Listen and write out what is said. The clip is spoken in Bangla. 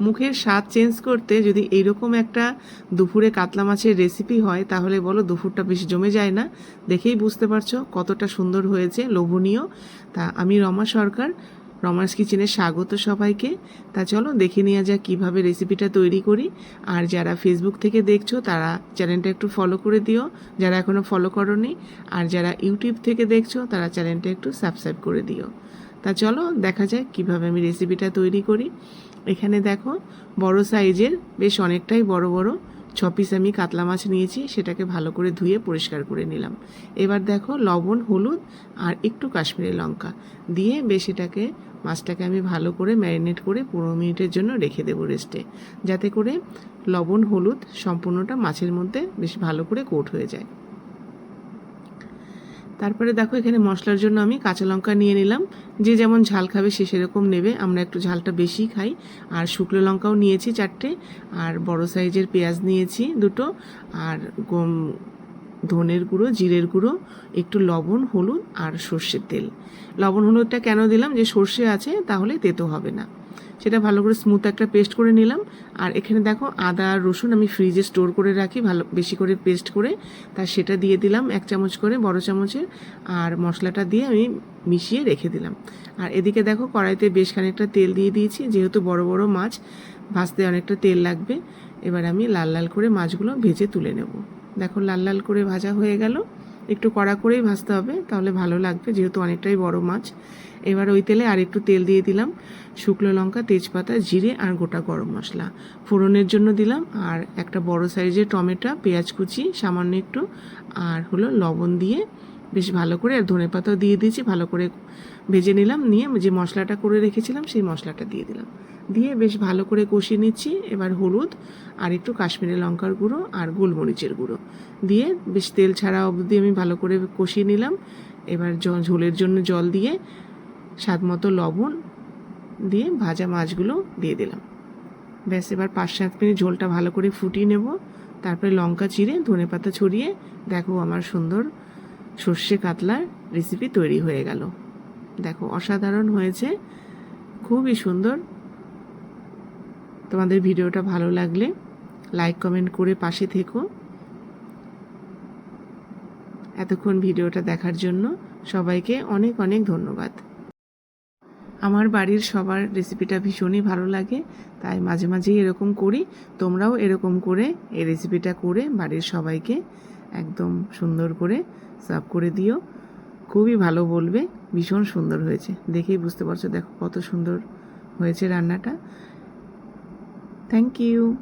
মুখের স্বাদ চেঞ্জ করতে যদি এইরকম একটা দুপুরে কাতলা মাছের রেসিপি হয়, তাহলে বলো দুপুরটা বেশি জমে যায় না। দেখেই বুঝতে পারছ কতটা সুন্দর হয়েছে, লোভনীয়। তা আমি রমা সরকার রমার্স কিচেনে স্বাগত সবাইকে। তা চলো দেখে নেওয়া যাক কীভাবে রেসিপিটা তৈরি করি। আর যারা ফেসবুক থেকে দেখছ, তারা চ্যানেলটা একটু ফলো করে দিও। যারা এখনও ফলো করনি, আর যারা ইউটিউব থেকে দেখছ, তারা চ্যানেলটা একটু সাবস্ক্রাইব করে দিও। তা চলো দেখা যাক কীভাবে আমি রেসিপিটা তৈরি করি। এখানে দেখো, বড় সাইজের বেশ অনেকটাই বড় বড় ছ পিস আমি কাতলা মাছ নিয়েছি, সেটাকে ভালো করে ধুয়ে পরিষ্কার করে নিলাম। এবার দেখো লবণ, হলুদ আর একটু কাশ্মীরি লঙ্কা দিয়ে বেশ এটাকে, মাছটাকে আমি ভালো করে ম্যারিনেট করে পনেরো মিনিটের জন্য রেখে দেবো রেস্টে যাতে করে লবণ, হলুদ সম্পূর্ণটা মাছের মধ্যে বেশ ভালো করে কোট হয়ে যায়। তারপরে দেখো এখানে মশলার জন্য আমি কাঁচা লঙ্কা নিয়ে নিলাম। যে যেমন ঝাল খাবে সে সেরকম নেবে। আমরা একটু ঝালটা বেশি খাই। আর শুকনো লঙ্কাও নিয়েছি চারটে। আর বড় সাইজের পেঁয়াজ নিয়েছি দুটো। আর গম, ধনের গুঁড়ো, জিরের গুঁড়ো, একটু লবণ, হলুদ আর সর্ষের তেল। লবণ, হলুদটা কেন দিলাম? যে সর্ষে আছে, তাহলে তেতো হবে না। সেটা ভালো করে স্মুথ একটা পেস্ট করে নিলাম। আর এখানে দেখো আদা রসুন আমি ফ্রিজে স্টোর করে রাখি, ভালো, বেশি করে পেস্ট করে। তা সেটা দিয়ে দিলাম এক চামচ করে বড় চামচের। আর মশলাটা দিয়ে আমি মিশিয়ে রেখে দিলাম। আর এদিকে দেখো কড়াইতে বেশ খানিকটা তেল দিয়ে দিয়েছি, যেহেতু বড় বড় মাছ, ভাজতে অনেকটা তেল লাগবে। এবার আমি লাল লাল করে মাছগুলো ভেজে তুলে নেব। দেখো লাল লাল করে ভাজা হয়ে গেল। একটু কড়া করেই ভাজতে হবে, তাহলে ভালো লাগবে, যেহেতু অনেকটাই বড় মাছ। এবার ওই তেলে আর একটু তেল দিয়ে দিলাম, শুকনো লঙ্কা, তেজপাতা, জিরে আর গোটা গরম মশলা। ফোড়নের জন্য দিলাম, আর একটা বড় সাইজের টমেটো, পেঁয়াজ কুচি, সামান্য একটু, আর হলো লবণ দিয়ে বেশ ভালো করে আর ধনে পাতাও দিয়ে দিয়েছি, ভালো করে ভেজে নিলাম, নিয়ে যে মশলাটা করে রেখেছিলাম সেই মশলাটা দিয়ে দিলাম। দিয়ে বেশ ভালো করে কষিয়ে নিচ্ছি, এবার হলুদ আর একটু কাশ্মীরি লঙ্কার গুঁড়ো আর গোলমরিচের গুঁড়ো। দিয়ে বেশ তেল ছাড়া অবধি আমি ভালো করে কষিয়ে নিলাম। এবার ঝোলের জন্য জল দিয়ে স্বাদ মতো লবণ দিয়ে ভাজা মাছগুলো দিয়ে দিলাম। ব্যাস, এবার পাঁচ সাত মিনিট ঝোলটা ভালো করে ফুটিয়ে নেব। তারপরে লঙ্কা চিড়ে ধনে পাতা ছড়িয়ে, দেখো আমার সুন্দর সর্ষে কাতলার রেসিপি তৈরি হয়ে গেল। দেখো, অসাধারণ হয়েছে। খুবই সুন্দর। তোমাদের ভিডিওটা ভালো লাগলে লাইক কমেন্ট করে পাশে থেকো। এতক্ষণ ভিডিওটা দেখার জন্য সবাইকে অনেক অনেক ধন্যবাদ। আমার বাড়ির সবার রেসিপিটা ভীষণই ভালো লাগে, তাই মাঝে, মাঝেই এরকম করি। তোমরাও এরকম করে এই রেসিপিটা করে বাড়ির সবাইকে একদম সুন্দর করে সার্ভ করে দিও। খুবই ভালো বলবে, ভীষণ সুন্দর হয়েছে। দেখেই বুঝতে পারছ, দেখো কত সুন্দর হয়েছে রান্নাটা। Thank you